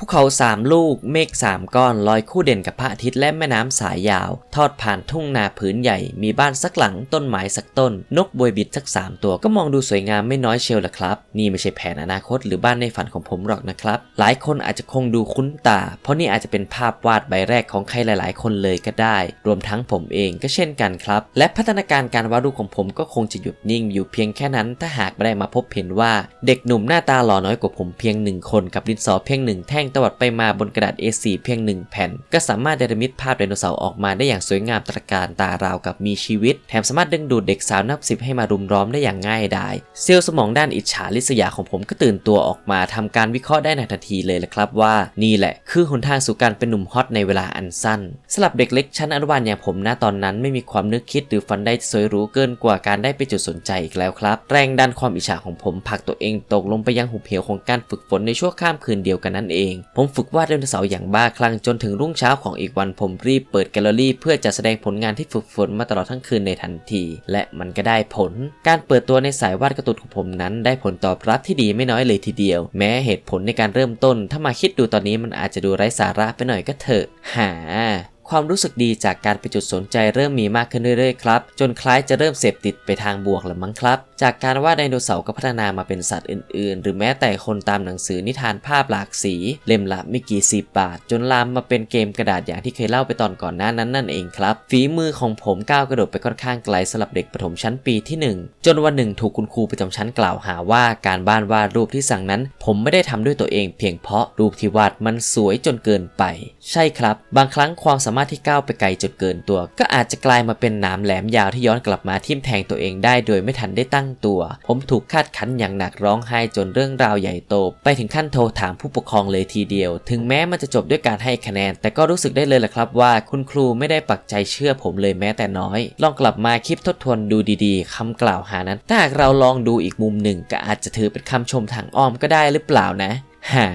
ภูเขาสามลูก เมฆสามก้อนลอยคู่เด่นกับพระอาทิตย์และแม่น้ำสายยาว ทอดผ่านทุ่งนาผืนใหญ่ มีบ้านสักหลังต้นไม้สักต้น นกบวยบิดสักสามตัวก็มองดูสวยงามไม่น้อยเชียวละครับ นี่ไม่ใช่แผนอนาคตหรือบ้านในฝันของผมหรอกนะครับ หลายคนอาจจะคงดูคุ้นตา เพราะนี่อาจจะเป็นภาพวาดใบแรกของใครหลาย ๆ คนเลยก็ได้ รวมทั้งผมเองก็เช่นกันครับ และพัฒนาการการวาดรูปของผมก็คงจะหยุดนิ่งอยู่เพียงแค่นั้นถ้าหากไม่ได้มาพบเห็นว่า เด็กหนุ่มหน้าตาหล่อน้อยกว่าผมเพียงหนึ่งคนกับดินสอเพียงหนึ่งแท่งตวัดไปมาบนกระดาษ A4 เพียงหนึ่งแผ่น ก็สามารถเดรมิตภาพไดโนเสาร์ออกมาได้อย่างสวยงามตระการตาราวกับมีชีวิต แถมสามารถดึงดูดเด็กสาวนับสิบให้มารุมล้อมได้อย่างง่ายดาย เซลล์สมองด้านอิจฉาริษยาของผมก็ตื่นตัวออกมาทำการวิเคราะห์ได้ในทันทีเลยละครับว่า นี่แหละ คือหนทางสู่การเป็นหนุ่มฮอตในเวลาอันสั้นสำหรับเด็กเล็กชั้นอนุบาลอย่างผมณตอนนั้นไม่มีความนึกคิดหรือฝันใดที่สวยหรูเกินกว่าการได้ไปจุดสนใจอีกแล้วครับ แรงดันความอิจฉาของผมผลักตัวเองตกลงไปยังหุบเหวของการฝึกฝนในชั่วข้ามคืนเดียวกันนั่นเองผมฝึกวาดไดโนเสาร์อย่างบ้าคลั่งจนถึงรุ่งเช้าของอีกวันผมรีบเปิดแกลเลอรี่ เพื่อจะแสดงผลงานที่ฝึกฝนมาตลอดทั้งคืนในทันที และมันก็ได้ผล การเปิดตัวในสายวาดการ์ตูนของผมนั้น ได้ผลตอบรับที่ดีไม่น้อยเลยทีเดียว แม้เหตุผลในการเริ่มต้น ถ้ามาคิดดูตอนนี้มันอาจจะดูไร้สาระไปหน่อยก็เถอะหา ความรู้สึกดีจากการไปจุดสนใจเริ่มมีมากขึ้นเรื่อยๆครับ จนคล้ายจะเริ่มเสพติดไปทางบวกแล้วมั้งครับ จากการว่าไดโนเสาร์ก็พัฒนามาเป็นสัตว์อื่นๆ หรือแม้แต่คนตามหนังสือนิทานภาพหลากสี เล่มละไม่กี่สิบบาท จนลามมาเป็นเกมกระดาษอย่างที่เคยเล่าไปตอนก่อนหน้านั้นนั่นเองครับ ฝีมือของผมก้าวกระโดดไปค่อนข้างไกลสำหรับเด็กประถมชั้นปีที่ 1 จนวันหนึ่งถูกคุณครูประจำชั้นกล่าวหาว่าการบ้านวาดรูปที่สั่งนั้น ผมไม่ได้ทำด้วยตัวเอง เพียงเพราะรูปที่วาดมันสวยจนเกินไป ใช่ครับ บางครั้งความสามารถที่ก้าวไปไกลจนเกินตัว ก็อาจจะกลายมาเป็นหนามแหลมยาวที่ย้อนกลับมาทิ่มแทงตัวเองได้โดยไม่ทันได้ตั้งตัว ผมถูกคาดคั้นอย่างหนักร้องไห้จนเรื่องราวใหญ่โต ไปถึงขั้นโทรถามผู้ปกครองเลยทีเดียว ถึงแม้มันจะจบด้วยการให้คะแนน แต่ก็รู้สึกได้เลยแหละครับว่า คุณครูไม่ได้ปักใจเชื่อผมเลยแม้แต่น้อย ลองกลับมาคิดทบทวนดูดีๆคำกล่าวหานั้นถ้าหากเราลองดูอีกมุมหนึ่งก็อาจจะถือเป็นคำชมทางอ้อมก็ได้หรือเปล่านะ หา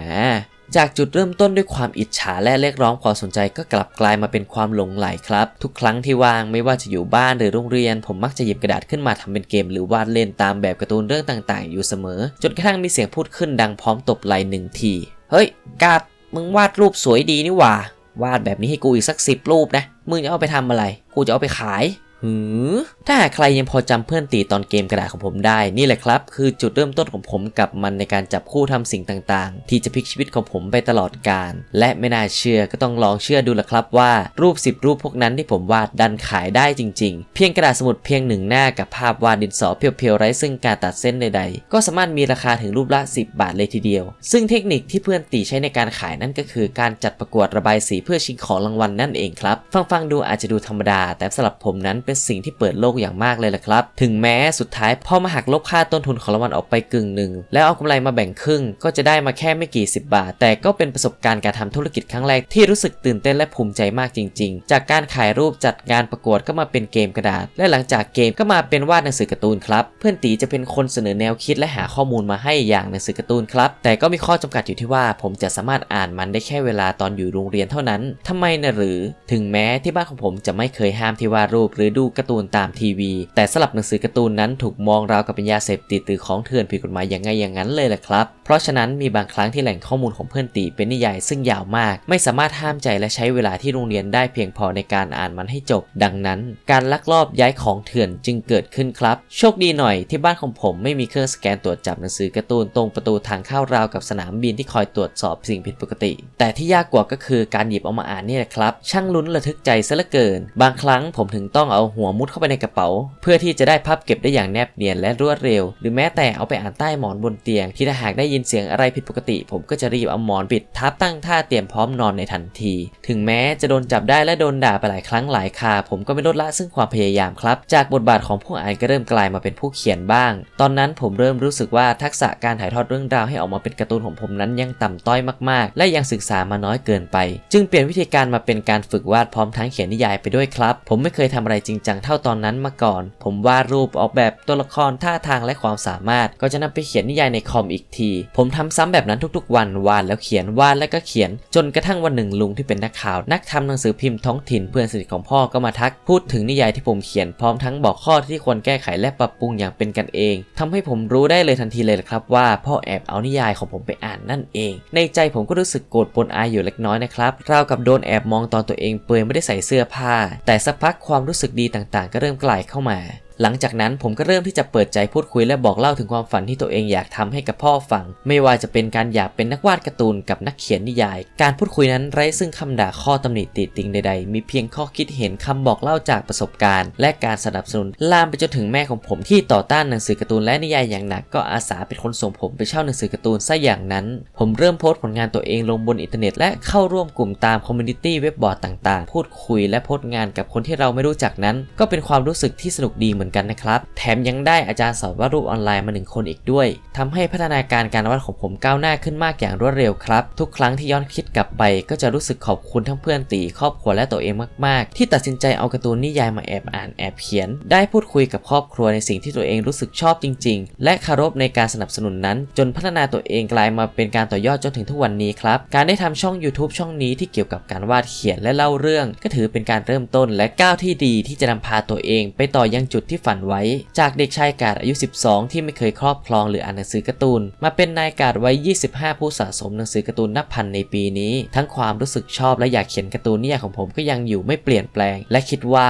จากจุดเริ่มต้นด้วยความอิจฉาและเรียกร้องความสนใจก็กลับกลายมาเป็นความหลงไหลครับ ทุกครั้งที่ว่างไม่ว่าจะอยู่บ้านหรือโรงเรียน ผมมักจะหยิบกระดาษขึ้นมาทำเป็นเกม หรือวาดเล่นตามแบบการ์ตูนเรื่องต่างๆ อยู่เสมอ จนกระทั่งมีเสียงพูดขึ้นดังพร้อมตบไหล่หนึ่งที เฮ้ยกาดมึงวาดรูปสวยดีนี่หว่าวาดแบบนี้ให้กูอีกสักสิบรูปนะมึงจะเอาไปทำอะไร กูจะเอาไปขาย หือถ้าหากใครยังพอจำเพื่อนตีตอนเกมกระดาษของผมได้นี่แหละครับ คือจุดเริ่มต้นของผมกับมันในการจับคู่ทำสิ่งต่างๆ ที่จะพลิกชีวิตของผมไปตลอดกาลและไม่น่าเชื่อก็ต้องลองเชื่อดูละครับว่ารูป 10 รูปพวกนั้นที่ผมวาดดันขายได้จริง ๆ เพียงกระดาษสมุดเพียงหนึ่งหน้ากับภาพวาดดินสอเพียวๆไร้ซึ่งการตัดเส้นใดๆ ก็สามารถมีราคาถึงรูปละ 10 บาทเลยทีเดียว ซึ่งเทคนิคที่เพื่อนตีใช้ในการขายนั่นก็คือการจัดประกวดระบายสีเพื่อชิงของรางวัลนั่นเองครับฟังๆดูอาจจะดูธรรมดา แต่สำหรับผมนั้นเป็นสิ่งที่เปิดโลกอย่างมากเลยละครับ ถึงแม้สุดท้ายพอมาหักลบค่าต้นทุนของรางวัลออกไปกึ่งหนึ่งแล้วเอากำไรมาแบ่งครึ่ง ก็จะได้มาแค่ไม่กี่สิบบาท แต่ก็เป็นประสบการณ์การทำธุรกิจครั้งแรกที่รู้สึกตื่นเต้นและภูมิใจมากจริง ๆ จากการขายรูปจัดงานประกวดก็มาเป็นเกมกระดาษ และหลังจากเกมก็มาเป็นวาดหนังสือการ์ตูนครับ เพื่อนตีจะเป็นคนเสนอแนวคิดและหาข้อมูลมาให้อย่างหนังสือการ์ตูนครับ แต่ก็มีข้อจำกัดอยู่ที่ว่า ผมจะสามารถอ่านมันได้แค่เวลาตอนอยู่โรงเรียนเท่านั้นทำไมนะหรือ ถึงแม้ที่บ้านของผมจะไม่เคยห้ามที่วาดรูปหรือดูการ์ตูนตามทีวี แต่สลับหนังสือการ์ตูนนั้นถูกมองราวกับเป็นยาเสพติดหรือของเถื่อนผิดกฎหมายอย่างไงอย่างนั้นเลยแหละครับเพราะฉะนั้นมีบางครั้งที่แหล่งข้อมูลของเพื่อนตีเป็นนิยายซึ่งยาวมาก ไม่สามารถห้ามใจและใช้เวลาที่โรงเรียนได้เพียงพอในการอ่านมันให้จบ ดังนั้น การลักลอบย้ายของเถื่อนจึงเกิดขึ้นครับ โชคดีหน่อยที่บ้านของผมไม่มีเครื่องสแกนตรวจจับหนังสือการ์ตูนตรงประตูทางเข้าราวกับสนามบินที่คอยตรวจสอบสิ่งผิดปกติ แต่ที่ยากกว่าก็คือการหยิบเอามาอ่านนี่แหละครับ ช่างลุ้นระทึกใจซะเหลือเกิน บางครั้งผมถึงต้องเอาหัวมุดเข้าไปในกระเป๋า เพื่อที่จะได้พับเก็บได้อย่างแนบเนียนและรวดเร็ว หรือแม้แต่เอาไปอ่านใต้หมอนบนเตียงที่ถ้าหากได้ยินเสียงอะไรผิดปกติ ผมก็จะรีบเอาหมอนปิดทับตั้งท่าเตรียมพร้อมนอนในทันที ถึงแม้จะโดนจับได้และโดนด่าไปหลายครั้งหลายคา ผมก็ไม่ลดละซึ่งความพยายามครับ จากบทบาทของผู้อ่านก็เริ่มกลายมาเป็นผู้เขียนบ้าง ตอนนั้นผมเริ่มรู้สึกว่าทักษะการถ่ายทอดเรื่องราวให้ออกมาเป็นการ์ตูนของผมนั้นยังต่ำต้อยมากๆ และยังศึกษามาน้อยเกินไป จึงเปลี่ยนวิธีการมาเป็นการฝึกวาดพร้อมทั้งเขียนนิยายไปด้วยครับ ผมไม่เคยทำอะไรจริงจังเท่าตอนนั้นมาก่อน ผมวาดรูปออกแบบตัวละครท่าทางและความสามารถ ก็จะนำไปเขียนนิยายในคอมอีกทีผมทำซ้ำแบบนั้นทุกๆ วันวาดแล้วเขียนวาดแล้วก็เขียน จนกระทั่งวันหนึ่งลุงที่เป็นนักข่าว นักทำหนังสือพิมพ์ท้องถิ่นเพื่อนสนิทของพ่อก็มาทักพูดถึงนิยายที่ผมเขียนพร้อมทั้งบอกข้อที่ควรแก้ไขและปรับปรุงอย่างเป็นกันเองทำให้ผมรู้ได้เลยทันทีเลยครับว่าพ่อแอบเอานิยายของผมไปอ่านนั่นเอง ในใจผมก็รู้สึกโกรธปนอายอยู่เล็กน้อยนะครับราวกับโดนแอบมองตอนตัวเองเปลือยไม่ได้ใส่เสื้อผ้า แต่สักพักความรู้สึกดีต่างๆ ก็เริ่มกลายเข้ามาหลังจากนั้นผมก็เริ่มที่จะเปิดใจพูดคุยและบอกเล่าถึงความฝันที่ตัวเองอยากทำให้กับพ่อฟัง ไม่ว่าจะเป็นการอยากเป็นนักวาดการ์ตูนกับนักเขียนนิยาย การพูดคุยนั้นไร้ซึ่งคำด่าข้อตำหนิติติงใด ๆ มีเพียงข้อคิดเห็นคำบอกเล่าจากประสบการณ์ และการสนับสนุนลามไปจนถึงแม่ของผมที่ต่อต้านหนังสือการ์ตูนและนิยายอย่างหนักก็อาสาเป็นคนส่งผมไปเช่าหนังสือการ์ตูนซะอย่างนั้น ผมเริ่มโพสต์ผลงานตัวเองลงบนอินเทอร์เน็ตและเข้าร่วมกลุ่มตามคอมมูนิตี้เว็บบอร์ดต่างๆ พูดคุยและโพสต์งานกับคนที่เราไม่รู้จักนั้น ก็เป็นความรู้สึกที่สนุกดีเหมือนกันนะครับ แถมยังได้อาจารย์สอนวาดรูปออนไลน์มาหนึ่งคนอีกด้วยทำให้พัฒนาการการวาดของผมก้าวหน้าขึ้นมากอย่างรวดเร็วครับ ทุกครั้งที่ย้อนคิดกลับไป ก็จะรู้สึกขอบคุณทั้งเพื่อนตีครอบครัวและตัวเองมาก ๆ ที่ตัดสินใจเอาการ์ตูนนิยายมาแอบอ่านแอบเขียน ได้พูดคุยกับครอบครัวในสิ่งที่ตัวเองรู้สึกชอบจริง ๆ และคารพในการสนับสนุนนั้น จนพัฒนาตัวเองกลายมาเป็นการต่อยอดจนถึงทุกวันนี้ครับ การได้ทำช่อง YouTube ช่องนี้ที่เกี่ยวกับการวาดเขียนและเล่าเรื่อง ก็ถือเป็นการเริ่มต้นและก้าวที่ดีที่จะนำพาตัวเอง ไปต่อยังจุดที่ที่ฝันไว้ จากเด็กชายกาดอายุ 12 ที่ไม่เคยครอบครองหรืออ่านหนังสือการ์ตูน มาเป็นนายกาดวัย25 ผู้สะสมหนังสือการ์ตูนนับพันในปีนี้ ทั้งความรู้สึกชอบและอยากเขียนการ์ตูนนิยายของผมก็ยังอยู่ไม่เปลี่ยนแปลง และคิดว่า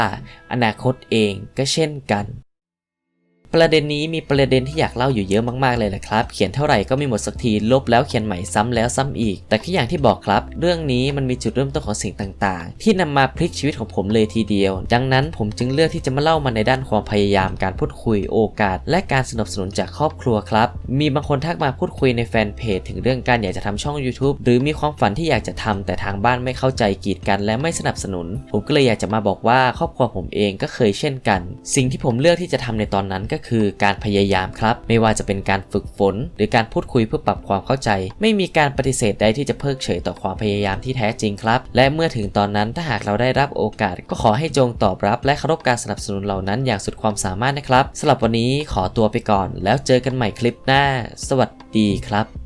อนาคตเองก็เช่นกัน ประเด็นนี้มีประเด็นที่อยากเล่าอยู่เยอะมากๆเลยแหละครับ เขียนเท่าไหร่ก็ไม่หมดสักที ลบแล้วเขียนใหม่ซ้ำแล้วซ้ำอีก แต่ก็อย่างที่บอกครับ เรื่องนี้มันมีจุดเริ่มต้นของสิ่งต่างๆ ที่นำมาพลิกชีวิตของผมเลยทีเดียว ดังนั้นผมจึงเลือกที่จะมาเล่ามันในด้านความพยายามการพูดคุยโอกาส และการสนับสนุนจากครอบครัวครับ มีบางคนทักมาพูดคุยในแฟนเพจถึงเรื่องการอยากจะทำช่อง YouTube หรือมีความฝันที่อยากจะทำแต่ทางบ้านไม่เข้าใจกีดกัน และไม่สนับสนุน ผมก็เลยอยากจะมาบอกว่าครอบครัวผมเองก็เคยเช่นกัน สิ่งที่ผมเลือกที่จะทำในตอนนั้นก็คือการพยายามครับ ไม่ว่าจะเป็นการฝึกฝน หรือการพูดคุยเพื่อปรับความเข้าใจ ไม่มีการปฏิเสธใดที่จะเพิกเฉยต่อความพยายามที่แท้จริงครับ และเมื่อถึงตอนนั้นถ้าหากเราได้รับโอกาส ก็ขอให้จงตอบรับ และเคารพการสนับสนุนเหล่านั้นอย่างสุดความสามารถนะครับสำหรับวันนี้ขอตัวไปก่อน แล้วเจอกันใหม่คลิปหน้า สวัสดีครับ